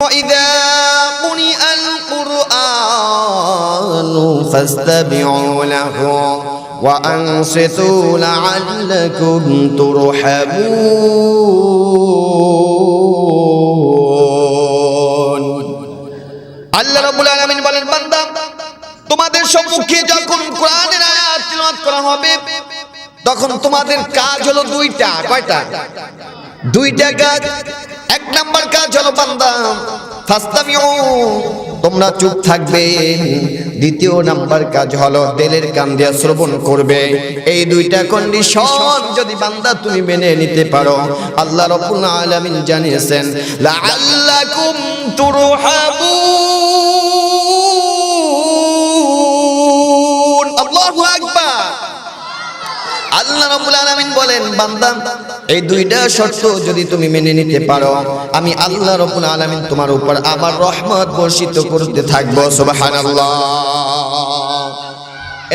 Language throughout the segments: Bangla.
وإذا قرئ القرآن فاستمعوا له وأنصتوا لعلكم ترحمون আল্লাহ রাব্বুল আলামিন বলেন বান্দা তোমাদের সম্মুখে যখন কোরআনের আয়াত তিলাওয়াত করা হবে তখন তোমাদের কাজ হলো দুইটা কয়টা দুইটা কাজ এক নাম্বার কাজ হলো বান্দা। তোমরা চুপ থাকবে। দ্বিতীয় নাম্বার কাজ হলো দিলের কান দিয়ে শ্রবণ করবে। এই দুইটা কন্ডিশন যদি বান্দা তুমি মেনে নিতে পারো, আল্লাহ রাব্বুল আলামিন জানিয়েছেন, লাআল্লাকুম তুরহামুন আল্লাহু আকবার। আল্লাহ রাব্বুল আলামিন বলেন, বান্দা এই দুইটা শর্ত যদি তুমি মেনে নিতে পারো, আমি আল্লাহ রাব্বুল আলামিন তোমার উপর আমার রহমত বর্ষিত করতে থাকব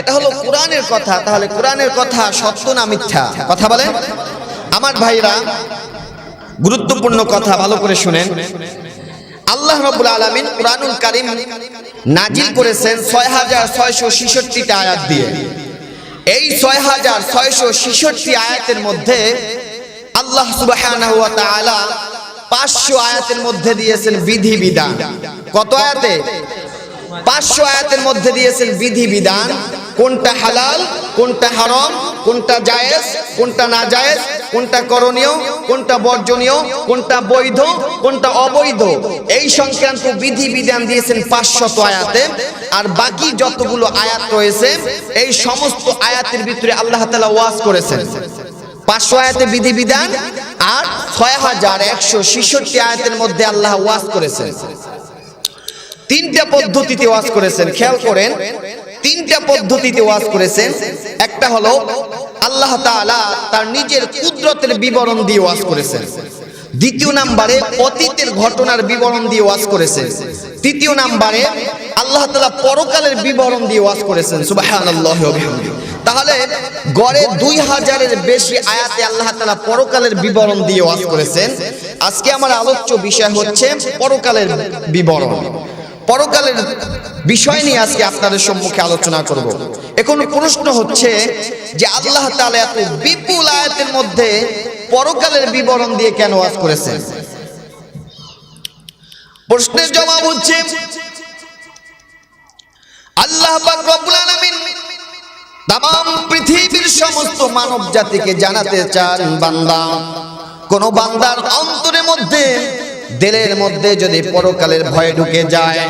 এটা হলো কোরআনের কথা, তাহলে কোরআনের কথা সত্য না মিথ্যা? কথা বলেন। আমার ভাইরা, গুরুত্বপূর্ণ কথা ভালো করে শুনেন। আল্লাহ রাব্বুল আলামিন কোরআনুল কারীম নাজিল করেছেন ছয় হাজার ছয়শো ছেষট্টিটা আয়াত দিয়ে। এই ছয় হাজার ছয়শো ছেষট্টি আয়াতের মধ্যে আল্লাহ তাআলা পাঁচশো আয়াতের মধ্যে দিয়েছেন বিধি বিধান। কত আয়াতে? পাঁচশো আয়াতের মধ্যে দিয়েছেন বিধি বিধান। কোনটা হালাল, কোনটা হারাম, কোনটা জায়েজ, কোনটা না জায়েজ কোনটা করণীয়, কোনটা বর্জনীয়, কোনটা বৈধ, কোনটা অবৈধ। এই সংক্রান্ত বিধি বিধান দিয়েছেন পাঁচশত আয়াতে। আর বাকি যতগুলো আয়াত রয়েছে, এই সমস্ত আয়াতের ভিতরে আল্লাহ তালা ওয়াজ করেছেন। পাঁচশো আয়াতে বিধি বিধান আর ছয় হাজার একশো ছেষট্টি আয়াতের মধ্যে আল্লাহ ওয়াজ করেছেন। তিনটা পদ্ধতিতে ওয়াজ করেছেন, খেয়াল করেন। তিনটা পদ্ধতিতে ওয়াজ করেছেন। একটা হলো, আল্লাহ তাআলা তার নিজের কুদরতের বিবরণ দিয়ে ওয়াজ করেছেন। দ্বিতীয় নাম্বারে, অতীতের ঘটনার বিবরণ দিয়ে ওয়াজ করেছেন। তৃতীয় নাম্বারে, আল্লাহ তাআলা পরকালের বিবরণ দিয়ে ওয়াজ করেছেন। সুবহানাল্লাহি ওয়া বিহামদিহি। তাহলে গড়ে দুই হাজারের বেশি আয়াতে আল্লাহ তাআলা পরকালের বিবরণ দিয়ে ওয়াজ করেছেন। আজকে আমার আলোচ্য বিষয় হচ্ছে পরকালের বিবরণ। পরকালের বিষয় নিয়ে আজকে আপনাদের সম্মুখে আলোচনা করব। এখন প্রশ্ন হচ্ছে যে আল্লাহ তাআলা এত বিপুল আয়াতের মধ্যে পরকালের বিবরণ দিয়ে কেন ওয়াজ করেছেন? প্রশ্নের জবাব হচ্ছে, আল্লাহ রব্বুল আলামিন তাম পৃথিবীর সমস্ত মানব জাতিকে জানাতে চান বান্দা। কোন বান্দার অন্তরের মধ্যে, দিলের মধ্যে যদি পরকালের ভয় ঢুকে যায়,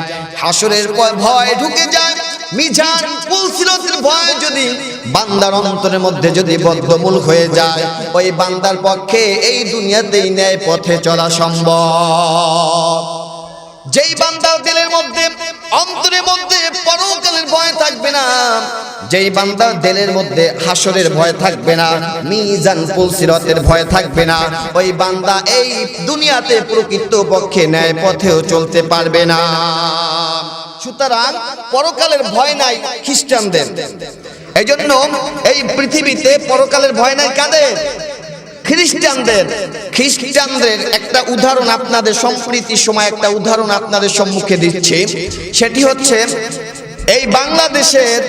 হাসরের ভয় ঢুকে যায়, মিজান পুলসিরতের ভয় যদি বান্দার অন্তরের মধ্যে যদি বদ্ধমূল হয়ে যায়, ওই বান্দার পক্ষে এই দুনিয়াতেই ন্যায় পথে চলা সম্ভব। যেই বান্দার দিলের মধ্যে, অন্তরের মধ্যে পরকালের ভয় থাকবে না, যেই বান্দার দিলের মধ্যে হাসরের ভয় থাকবে না, মিজান পুলসিরতের ভয় থাকবে না, ওই বান্দা এই দুনিয়াতে প্রকৃত পক্ষে ন্যায় পথেও চলতে পারবে না। সুতরাং পরকালের ভয় নাই খ্রিস্টানদের। এই জন্য এই পৃথিবীতে পরকালের ভয় নাই কাদের? খ্রিস্টানদের খ্রিস্টানদের একটা উদাহরণ আপনাদের সম্প্রীতির সময় একটা উদাহরণ আপনাদের সম্মুখে দিচ্ছি। সেটি হচ্ছে, এই বাংলাদেশের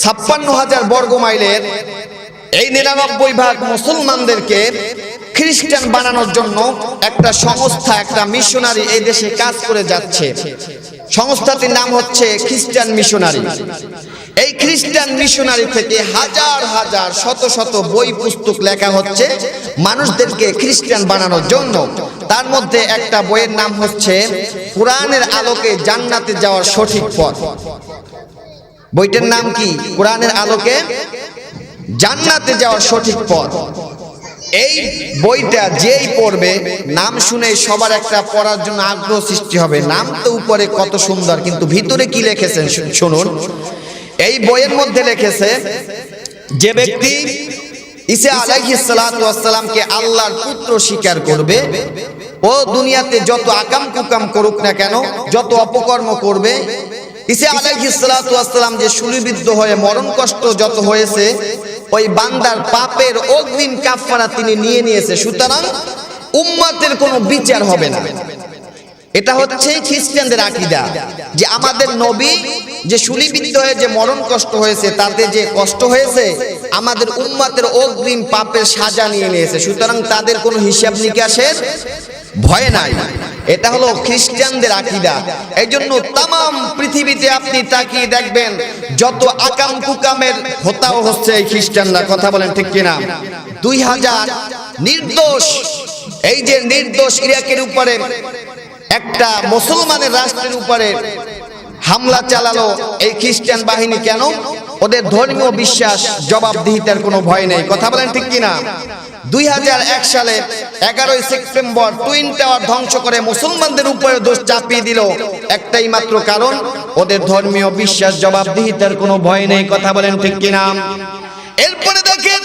ছাপ্পান্ন হাজার বর্গ মাইলের এই নিরানব্বই ভাগ মুসলমানদেরকে খ্রিস্টান বানানোর জন্য একটা সংস্থা, একটা মিশনারি এই দেশে কাজ করে যাচ্ছে। সংস্থাটির নাম হচ্ছে খ্রিস্টান মিশনারি। এই খ্রিস্টান মিশনারি থেকে হাজার হাজার, শত শত বই পুস্তক লেখা হচ্ছে মানুষদেরকে খ্রিস্টান বানানোর জন্য। তার মধ্যে একটা বইয়ের নাম হচ্ছে কোরআনের আলোকে জান্নাতে যাওয়ার সঠিক পথ বইটার নাম কি? কোরআনের আলোকে জান্নাতে যাওয়ার সঠিক পথ এই বইটা যেই পড়বে, নাম শুনে সবার একটা পড়ার জন্য আগ্রহ সৃষ্টি হবে। নাম তো উপরে কত সুন্দর, কিন্তু ভিতরে কি লিখেছেন শুনুন। এই বইয়ের মধ্যে লিখেছে, যে ব্যক্তি ঈসা আলাইহিস সালাতু ওয়াসসালামকে আল্লাহর পুত্র স্বীকার করবে, ও দুনিয়াতে যত আকাম কুকাম করুক না কেন, যত অপকর্ম করবে, ঈসা আলাইহিস সালাতু ওয়াসসালাম যে শুলিবিদ্ধ হয়ে মরণ কষ্ট যত হয়েছে ওই বান্দার পাপের অগ্রিম কাফারা তিনি নিয়ে নিয়েছে। সুতরাং উম্মাতের কোনো বিচার হবে না। এটা হচ্ছে খ্রিস্টানদের আকিদা যে আমাদের নবী যে শুলিবিদ্ধ হয়ে যে মরণ কষ্ট হয়েছে, তাতে যে কষ্ট হয়েছে, আমাদের উম্মাতের অগ্রিম পাপের সাজা নিয়ে নিয়েছে। সুতরাং তাদের কোনো হিসাব নিকাশের ভয় নাই। এটা হলো খ্রিস্টানদের আকিদা। এই জন্য তাম পৃথিবীতে আপনি তাকিয়ে দেখবেন, যত আকাম কুকামের হতাও হচ্ছে এই খ্রিস্টানরা। কথা বলেন ঠিক কিনা? দুই হাজার নির্দোষ, এই যে নির্দোষ ইরাকের উপরে একটা মুসলমানের রাষ্ট্রের উপরে হামলা চালালো এই খ্রিস্টান বাহিনী কেন? ওদের ধর্মীয় বিশ্বাস, জবাবদিহিতার কোনো ভয় নেই। কথা বলেন ঠিক কিনা? দুই হাজার এক সালে এগারোই সেপ্টেম্বর টুইন টাওয়ার ধ্বংস করে মুসলমানদের উপরে দোষ চাপিয়ে দিল একটাই মাত্র কারণ, ওদের ধর্মীয় বিশ্বাস, জবাবদিহিতার কোনো ভয় নেই। কথা বলেন ঠিক কিনা? এরপরে দেখেন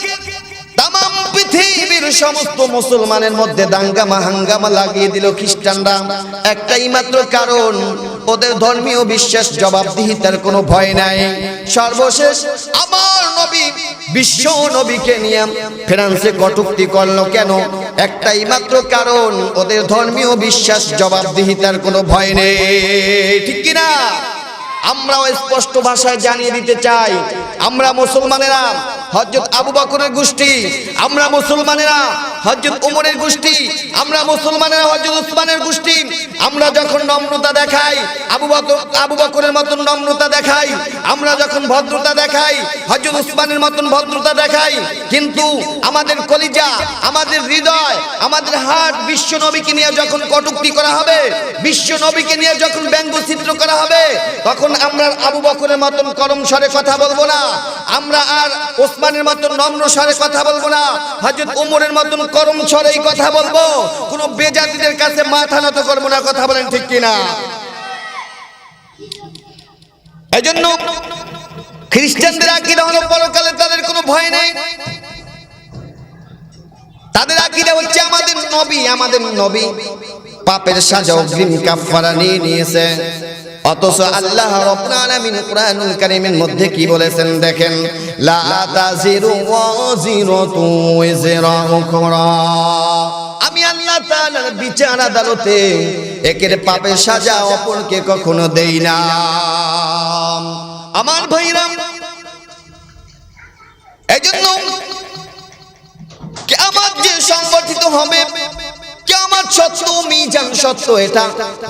পৃথিবীর সমস্ত মুসলমানের মধ্যে দাঙ্গামা, হাঙ্গামা লাগিয়ে দিল খ্রিস্টানরা। একটাই মাত্র কারণ, ওদের ধর্মীয় বিশ্বাস জবাবদিহিতার কোনো ভয় নাই। সর্বশেষ, আমার নবী, বিশ্ব নবীকে নিয়ে ফ্রান্সে কটুক্তি করল কেন? একটাই মাত্র কারণ, ওদের ধর্মীয় বিশ্বাস জবাবদিহিতার কোনো ভয় নেই। ঠিক কিনা? আমরাও স্পষ্ট ভাষায় জানিয়ে দিতে চাই। আমরা মুসলমানেরা হজরত আবু বকরের গোষ্ঠী, আমরা মুসলমানেরা হজরত উমরের গোষ্ঠী, আমরা মুসলমানেরা হজরত উসমানের গোষ্ঠী। আমরা যখন নম্রতা দেখাই, আবু বকর আবু বকরের মতন নম্রতা দেখাই, আমরা যখন ভদ্রতা দেখাই হজরত উসমানের মতন ভদ্রতা দেখাই, কিন্তু আমাদের কলিজা, আমাদের হৃদয়, আমাদের হাট বিশ্ব নবীকে নিয়ে যখন কটুক্তি করা হবে, বিশ্ব নবীকে নিয়ে যখন ব্যঙ্গচিত্র করা হবে, তখন আমরা আবু বকরের মতন করম স্বরে কথা বলব না। আমরা আর ওসমানের মতন নম্র স্বরে কথা বলব না। হজরত উমরের মতন করম স্বরেই কথা বলব। কোনো বেজাতিদের কাছে মাথা নত করব না, কথা বলেন ঠিক কিনা? এই জন্য খ্রিস্টানদের আকিদা হলো পরকালে তাদের কোনো ভয় নেই। তাদের আকিদা হচ্ছে আমাদের নবী আমাদের নবী। পাপের সাজা অগ্রিম কাফারা নিয়ে নিয়েছে। অথচ আল্লাহ রাব্বুল মধ্যে কি বলেছেন দেখেন? আমি বিচার আদালতে একের পাপের সাজা অপরকে কখনো দেই না। আমার ভাইরা, এজন্য কেমন যে সংগঠিত হবে কেমন সত্য মিজান সত্য, এটা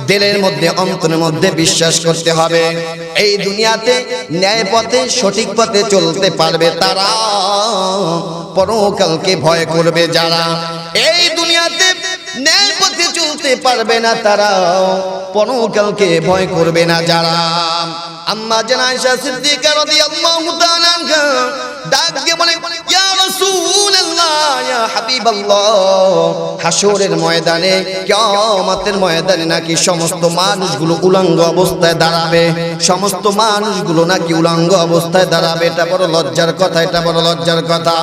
দিলের মধ্যে, অন্তরের মধ্যে বিশ্বাস করতে হবে। এই দুনিয়াতে ন্যায় পথে, সঠিক পথে চলতে পারবে তারা। পরকালকে ভয় করবে যারা। এই দুনিয়াতে ন্যায় পথে চলতে পারবে না তারা। পরকালকে ভয় করবে না যারা। আম্মা জানাইশা সিদ্দিকা রাদিয়াল্লাহু তাআলা ডাক দিয়ে বলে, ইয়া রাসূলুল্লাহ, ইয়া হাসরের ময়দানে ময়দানে নাকি সমস্ত মানুষগুলো উলঙ্গ অবস্থায় দাঁড়াবে। সমস্ত মানুষগুলো নাকি উলঙ্গ অবস্থায় দাঁড়াবে। এটা বড় লজ্জার কথা, এটা বড় লজ্জার কথা।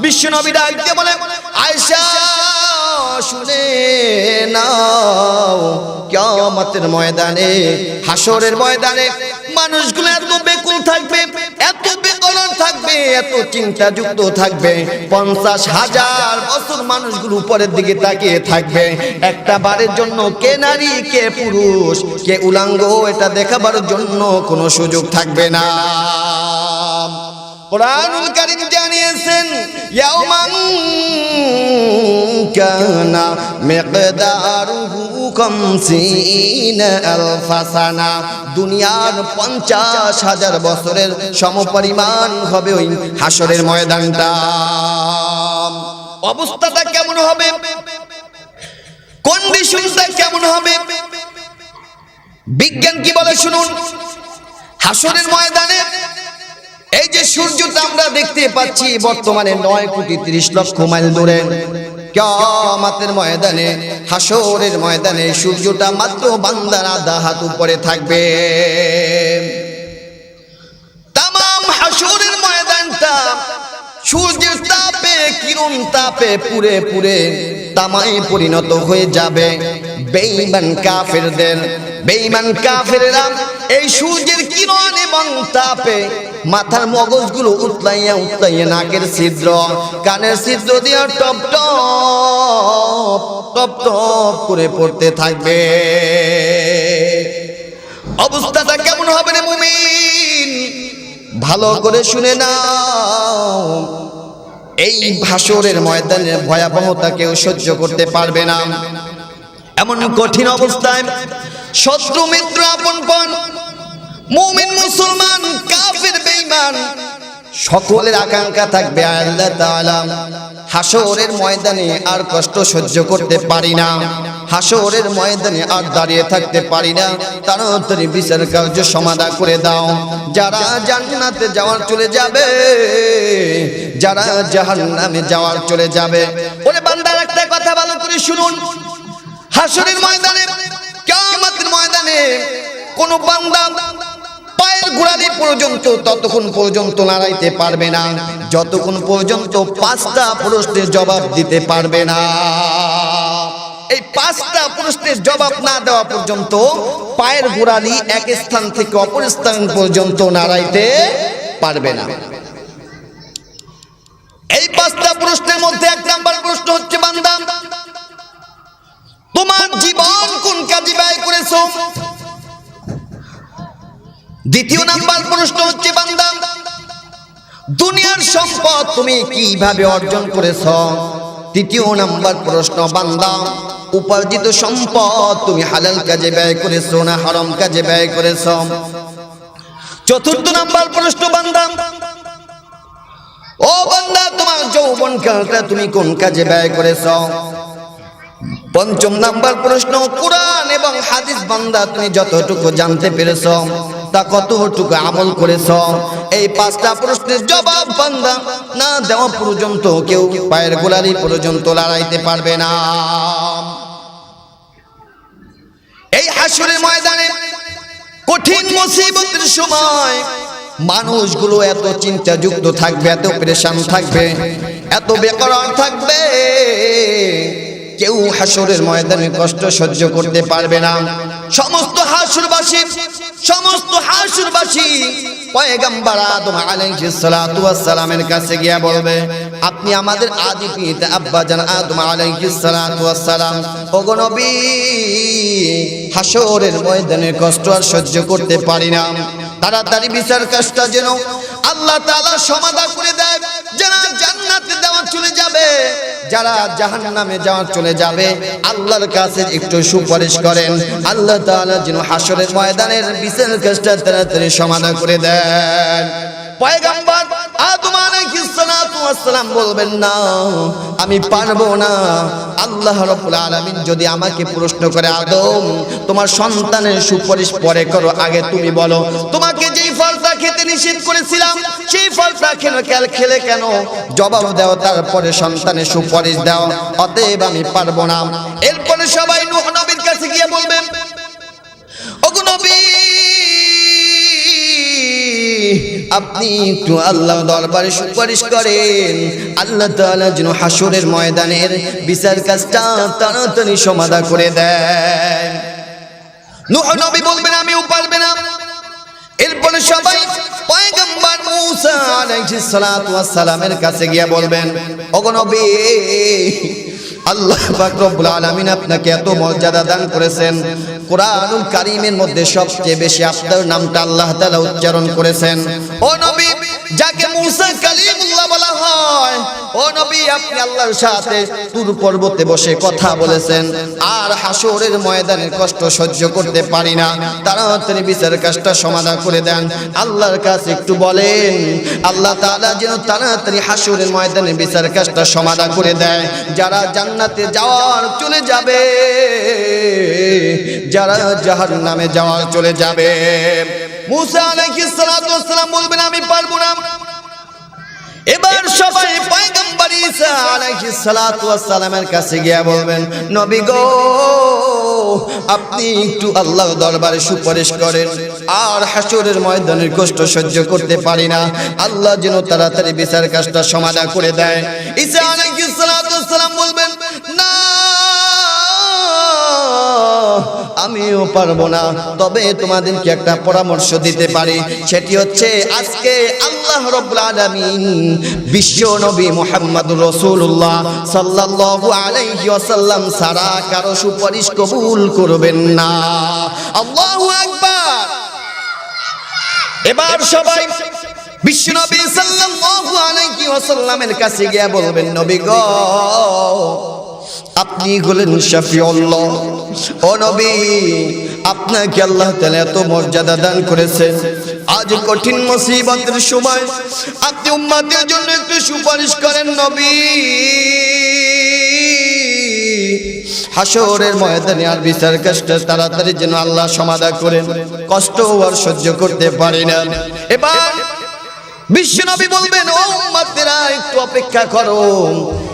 বিশ্বনবী ডাক দিয়ে বলে, আয়েশা, শুনে নাও, কিয়ামতের ময়দানে হাসরের ময়দানে মানুষগুলো পঞ্চাশ হাজার বছর মানুষগুলো উপরের দিকে তাকিয়ে থাকবে। একটা বারের জন্য কে নারী, কে পুরুষ, কে উলাঙ্গ, এটা দেখাবার জন্য কোনো সুযোগ থাকবে না। কোরআনুল কারীম জানিয়েছেন কানা মিকদারুহু খামসিনা আলফা সানা দুনিয়ার পঞ্চাশ হাজার বছরের সমপরিমাণ হবে ওই হাসরের ময়দানটা। অবস্থাটা কেমন হবে? কন্ডিশনটা কেমন হবে? বিজ্ঞান কি বলে শুনুন? হাসরের ময়দানে এই যে সূর্যটা আমরা দেখতে পাচ্ছি, বর্তমানে নয় কোটি ত্রিশ লক্ষ মাইল দূরে। কিয়ামতের ময়দানে হাসরের ময়দানে সূর্যটা মাত্র বান্দার আধা হাত উপরে থাকবে। তামাম হাসরের ময়দানটা সূর্যের তাপে কিরণ তাপে পুরে পুরে তামায় পরিণত হয়ে যাবে। বেঈমান কাফেরদের, বেঈমান কাফেররা এই সূর্যের কিরণ এবং তাপে মাথার মগজগুলো উতলাইয়া উতলাইয়া নাকের ছিদ্র, কানের ছিদ্র দিয়ে টপ টপ টপ টপ করে পড়তে থাকবে। অবস্থাটা কেমন হবে রে মুমিন? ভালো করে শুনে নাও। এই ভাসরের ময়দানের ভয়াবহতা কেউ সহ্য করতে পারবে না। এমন কঠিন অবস্থায় শত্রু মিত্র আপন পণ মুমিন মুসলমান, কাফের বেঈমান, সকলের আকাঙ্ক্ষা থাকবে আল্লাহ তাআলা। হাসরের ময়দানে আর কষ্ট সহ্য করতে পারি না। হাসরের ময়দানে আর দাঁড়িয়ে থাকতে পারি না। তাড়াতাড়ি বিচার কার্য সমাধা করে দাও। যারা জান্নাতে যাওয়ার চলে যাবে, যারা জাহান্নামে যাওয়ার চলে যাবে। ওরে বান্দার একটা কথা ভালো করে শুনুন। হাসরের ময়দানে, কিয়ামতের ময়দানে কোন বান্দা গোড়ালি পর্যন্ত ততক্ষণ পর্যন্ত লড়াইতে পারবে না, যতক্ষণ পর্যন্ত পাঁচটা প্রশ্নের জবাব দিতে পারবে না। এই পাঁচটা প্রশ্নের জবাব না দেওয়া পর্যন্ত পায়ের গোড়ালি এক স্থান থেকে অপর স্থান পর্যন্ত নাড়াইতে পারবে না। এই পাঁচটা প্রশ্নের মধ্যে এক নাম্বার প্রশ্ন হচ্ছে, বান্দা, তোমার জীবন কোন কাজে ব্যয় করেছ? দ্বিতীয় নাম্বার প্রশ্ন হচ্ছে, বান্দা, দুনিয়ার সম্পদ তুমি কীভাবে অর্জন করেছ? তৃতীয় নাম্বার প্রশ্ন, বান্দা, উপার্জিত সম্পদ তুমি হালাল কাজে ব্যয় করেছ না হারাম কাজে ব্যয় করেছ? চতুর্থ নাম্বার প্রশ্ন, বান্দা, ও বান্দা, তোমার যৌবন কালটা তুমি কোন কাজে ব্যয় করেছ? পঞ্চম নাম্বার প্রশ্ন, কোরআন এবং হাদিস, বান্দা, তুমি যতটুকু জানতে পেরেছ তা কতটুকু আমল করেছ? এই পাঁচটা প্রশ্নের জবাব বান্দা না দেওয়া পর্যন্ত কেউ পায়ের গোলারি পর্যন্ত লড়াইতে পারবে না। এই হাসুরের ময়দানে কঠিন মুসিবতের সময় মানুষগুলো এত চিন্তাযুক্ত থাকবে, এত পরেশান থাকবে, এত বেকরার থাকবে, কেউ হাসরের ময়দানে কষ্ট সহ্য করতে পারবে না। সমস্ত হাসুরবাসী সমস্ত হাসুরবাসী পয়গম্বর আদম আলাইহিস সালাতু ওয়াস সালামের কাছে গিয়া বলবে, আপনি আমাদের আদি পিতা আব্বাজান আদম আলাইহিস সালাতু ওয়াস সালাম নবী, হাসরের ময়দানে কষ্ট আর সহ্য করতে পারি না। তাড়াতাড়ি বিচার কাজটা যেন আল্লাহ তাআলা সমাধা করে দেয়। যারা জান্নাতে দেওয়া চলে যাবে, যারা জাহান্নামে যাওয়া চলে যাবে, আল্লাহর কাছে একটু সুপারিশ করেন। আল্লাহ তাআলা যেন হাসরের ময়দানের বিচার কাজটা তাড়াতাড়ি সমাধা করে দেন। পয়গম্বর বলবেন, না, আমি পারব না। আল্লাহ রাব্বুল যদি আমাকে প্রশ্ন করে, আদম, তোমার সন্তানের সুপারিশ পরে করো, আগে তুমি বলো। তোমাকে যেই ফলটা খেতে নিষেধ করেছিলাম, সেই ফলটা কেন কেল খেলে কেন? জবাব দাও, তারপরে সন্তানের সুপারিশ দাও, অতএব আমি পারব না। এরপরে সবাই নূহ নবীর কাছে গিয়ে বলবেন ওগো নবী, আপনি একটু আল্লাহ দরবারে সুপারিশ করেন। আল্লাহ তাআলা যেন হাসরের ময়দানের বিচার কাজটা তাড়াতাড়ি সমাধা করে দেন। নূহ নবী বলবেন, আমিও পারবে না। এরপরে সবাই পয়গম্বর মুসা আলাইহিস সালাতু ওয়াস সালামের কাছে গিয়ে বলবেন, ওগো নবী, আল্লাহ পাক রব্বুল আলামিন আপনাকে এত মর্যাদা দান করেছেন। কোরআনুল কারীমের মধ্যে সবচেয়ে বেশি আপনার নামটা আল্লাহ তাআলা উচ্চারণ করেছেন। ও নবী, যাকে মুসা কালিমুল্লাহ বলা হয়, ও নবী, আপনি আল্লাহর সাথে তুর পর্বতে বসে কথা বলেছেন, আর হাসরের ময়দানের কষ্ট সহ্য করতে পারি না। তাড়াতাড়ি বিচার কাজটা সমাধান করে দেন। আল্লাহর কাছে একটু বলেন, আল্লাহ তাআলা যেন তাড়াতাড়ি হাসরের ময়দানে বিচার কাজটা সমাধান করে দেয়। যারা জান্নাতে যাওয়ার চলে যাবে যারা জাহান্নামে যাওয়ার চলে যাবে। মুসা আলাইহিস সালাতু সালাম বলবেন, আমি পারব না। এবার সবাই পয়গম্বর ঈসা আলাইহিস সালাতু সালামের কাছে গিয়া বলবেন, নবী গো, আপনি একটু আল্লাহ দরবারে সুপারিশ করেন, আর হাসরের ময়দানের কষ্ট সহ্য করতে পারি না। আল্লাহ যেন তাড়াতাড়ি বিচার কাজটা সমাধান করে দেয়। ঈসা আলাইহিস সালাতু সালাম বলবেন, না আমিও পারব না। তবে তোমাদেরকে একটা পরামর্শ দিতে পারি। সেটি হচ্ছে, আজকে আল্লাহ রব্বুল আলামিন বিশ্ব নবী মুহাম্মদুর রাসূলুল্লাহ সাল্লাল্লাহু আলাইহি ওয়াসাল্লাম সারা কারও সুপারিশ কবুল করবেন না। আল্লাহু আকবার! এবার সবাই বিশ্বনবী সাল্লাল্লাহু আলাইহি ওয়াসাল্লামের কাছে গিয়ে বলবেন, নবী গো আপনি হলেন শাফিউল্লাহ ও নবী, আপনাকে আল্লাহ তাআলা এত মর্যাদা দান করেছেন। আজ কঠিন মুসিবতের সময় আপনি উম্মতের জন্য একটু সুপারিশ করেন নবী। হাসরের ময়দানে আর বিচার কষ্ট তাড়াতাড়ি যেন আল্লাহ সমাধা করেন। কষ্ট আর সহ্য করতে পারি না। এবার বিশ্বনবী বলবেন, ও উম্মতেরা, একটু অপেক্ষা করো।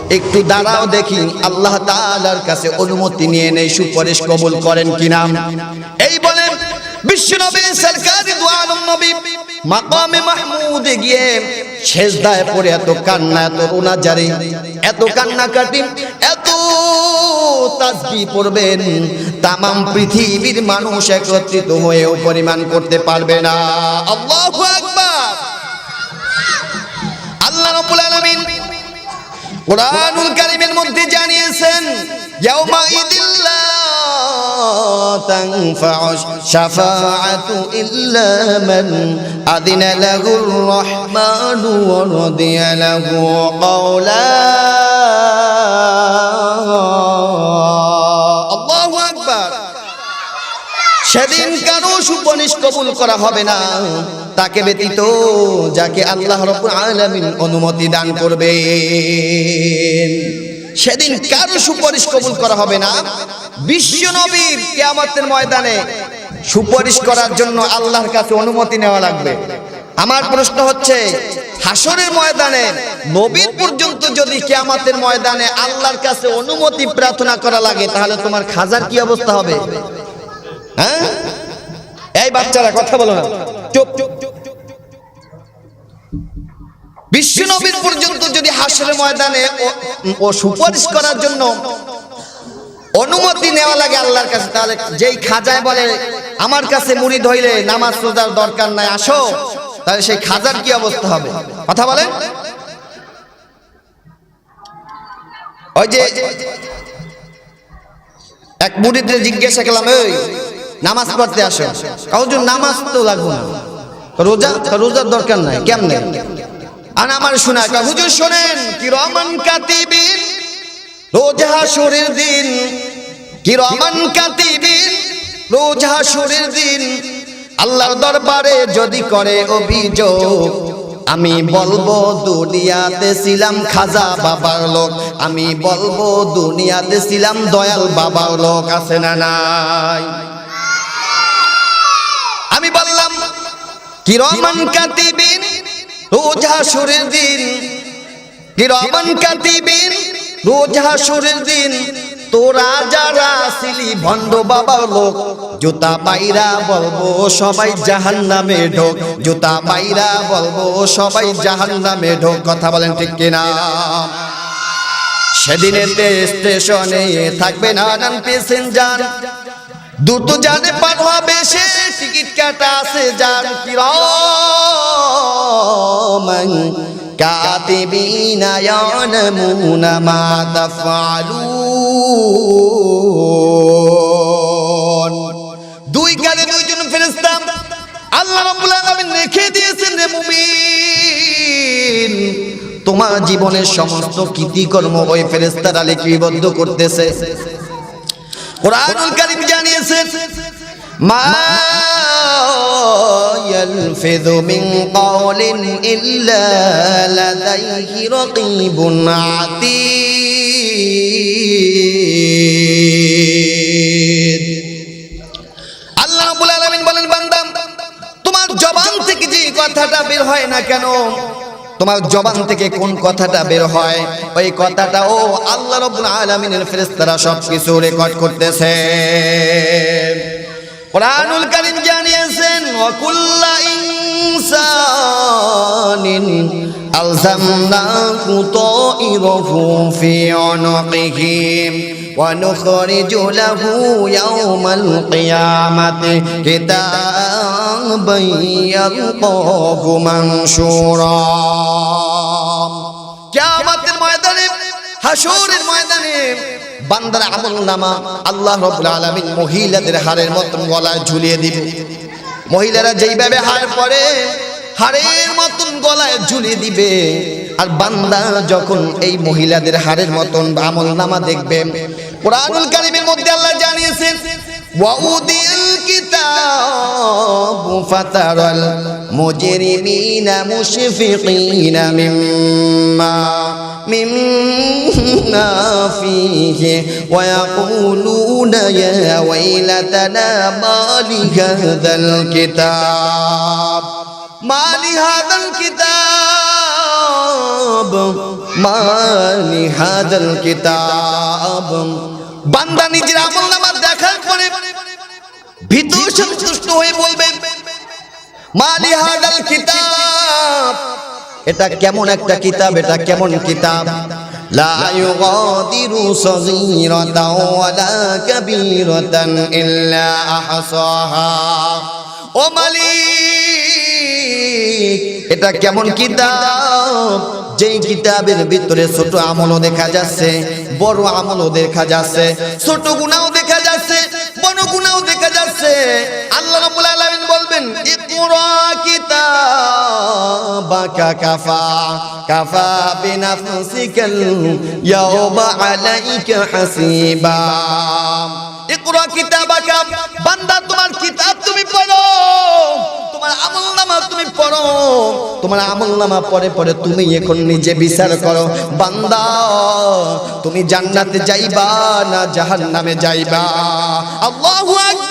একটু দাঁড়াও দেখি, আল্লাহ তাআলার কাছে অনুমতি নিয়ে নেই, সুপারিশ কবুল করেন কিনা? এই বলেন, বিশ্বনবী সরকারি দোয়ালম নবী মাকামে মাহমুদে গিয়ে সেজদায় পড়ে, এত কান্না, এত রোনা জারি এত কান্না কাটি এত তাসবি পড়বেন, তামাম পৃথিবীর মানুষ একত্রিত হয়েও পরিমাণ করতে পারবে না। আল্লাহু আকবার। আলামিন কোরআনুল কারীমের মধ্যে জানিয়েছেন ইয়াউমা ইদিল্লা তানফাউ শাফাআতু ইল্লা মান আদিনা লাহুর রহমানু ওয়া রাদিয়া লাহু কওলা আল্লাহু আকবার। সুপনিশ কবুল করা হবে না। তাকে ব্যতীত যাকে আল্লাহ রব্বুল আলামিন অনুমতি দান করবে সেদিন কারও সুপারিশ কবুল করা হবে না। বিশ্ব নবীর কেয়ামতের ময়দানে সুপারিশ করার জন্য আল্লাহর কাছে অনুমতি নেওয়া লাগবে। আমার প্রশ্ন হচ্ছে হাসরের ময়দানে, নবীর পর্যন্ত যদি কিয়ামতের ময়দানে আল্লাহর কাছে অনুমতি প্রার্থনা করা লাগে, তাহলে তোমার খাজার কি অবস্থা হবে? হ্যাঁ? এই বাচ্চারা কথা বলো না। চুপ বিশ্ব নবীর পর্যন্ত যদি হাসরের ময়দানে ও- সুপারিশ করার জন্য অনুমতি নেওয়া লাগে আল্লাহর কাছে, তাহলে যেই খাজায় বলে, আমার কাছে মুড়ি ধইলে নামাজ রোজার দরকার নাই, আসো। তাহলে সেই খাজার কি অবস্থা হবে? কথা বলেন। ওই যে এক মুড়িদের জিজ্ঞাসা করলাম, এই নামাজ পড়তে আসো। কাউজন নামাজ তো লাগবে না। রোজা রোজার দরকার নাই, কেমনে? আর আমার শোনা হুজুর শোনেন কি রহমান কাতিবিন, রোজা হাসুরের দিন কি রহমান কাতিবিন, রোজা হাসুরের দিন, আল্লাহর দরবারে যদি করে অভিযোগ, আমি বলব দুনিয়াতে ছিলাম খাজা বাবার লোক, আমি বলব দুনিয়াতে ছিলাম দয়াল বাবার লোক, আছে না নাই আমি বললাম কি রহমান কাতিবিন, রোজ হাসুরের দিন। কি রহমান কাতিবিন, রোজা হাসুরের দিন। তোরা যারা ছিলি ভণ্ড বাবার লোক, জুতা পাইরা বলব সবাই জাহান নামে ঢোক। জুতা পাইরা বলব সবাই জাহান নামে ঢোক। কথা বলেন ঠিক কিনা? সেদিনেতে স্টেশনে থাকবে নানান প্যাসেঞ্জার। দ্রুত জানে পার হবে সে টিকিট কাটা আছে যার কিরমান কাতিবিনা ইয়ালামুনা মা তাফআলুন দুই কালে দুইজন ফেরেশতা আল্লাহ রাব্বুল আলামিন রেখে দিয়েছেন রে মুমিন। তোমার জীবনের সমস্ত কৃতিকর্ম ওই ফেরেশতারা লিপিবদ্ধ করতেছে। কোরআনুল কারীম জানিয়েছেন মা ইয়ালফিযু মিন কাওলিন ইল্লা লাদাইহি রাকীবুন আতীদ। আল্লাহ রাব্বুল আলামিন বলেন, বান্দা, তোমার জবান থেকে যে কথাটা বের হয় না কেন? তোমার জবান থেকে কোন কথাটা বের হয় ওই কথাটা ও আল্লাহ রাব্বুল আলামিনের ফেরেশতারা সব কিছু রেকর্ড করতেছে কোরআনুল কারীম জানিয়েছেন ওয়া কুল্লা ইনসানিন আলজামনাহু তাইরাহু ফি উনুকিহি ونخرج له يوم القيامة كتابا يلقاه منشورا হাসরের ময়দানে বান্দার আমল নামা আল্লাহ রবুল আলামিন মহিলাদের হারের মতন গলায় ঝুলিয়ে দিবে। মহিলারা যেইভাবে হার পরে হারের মতন গলায় ঝুলিয়ে দিবে। আর বান্দা যখন এই মহিলাদের হারের মতন আমল নামা দেখবে, কোরআনুল কারিমের মধ্যে আল্লাহ জানিয়েছেন وَأُوذِيَ الْكِتَابُ فَتَرَى الْمُجْرِمِينَ مُشْفِقِينَ مِمَّا مما فيه ويقولون يا ويلتنا ما لهذا الكتاب ما لهذا الكتاب ما لهذا الكتاب বান্দা নিজের আমল নামা দেখার পরে ভীত সন্তুষ্ট হয়ে বলবেন, মালি হাদাল কিতাব। এটা কেমন একটা কিতাব, এটা কেমন কিতাব? লা ইউগাদিরু সগীরাতাও ওয়ালা কাবীরাতান ইল্লা আহসাহা। ও মালিক, এটা কেমন কিতাব? যেই কিতাবের ভিতরে ছোট আমলও দেখা যাচ্ছে বড় আমলও দেখা যাচ্ছে, ছোট গুনাও দেখা যাচ্ছে, বড় গুনাও দেখা যাচ্ছে। আল্লাহ রাব্বুল আলামিন বলবেন, ইকরা কিতাবাকা কাফা কাফা বিনাফসিকাল আলাইকা হাসিবা। ইকরা কিতাবাকা, বান্দা তোমার কিতাব তোমার আমল নামা তুমি পড়ো। তোমার আমল নামা পরে পরে তুমি এখন নিজে বিচার করো। বান্দা, তুমি জান্নাতে যাইবা না জাহান্নামে যাইবা? আল্লাহু আকবার।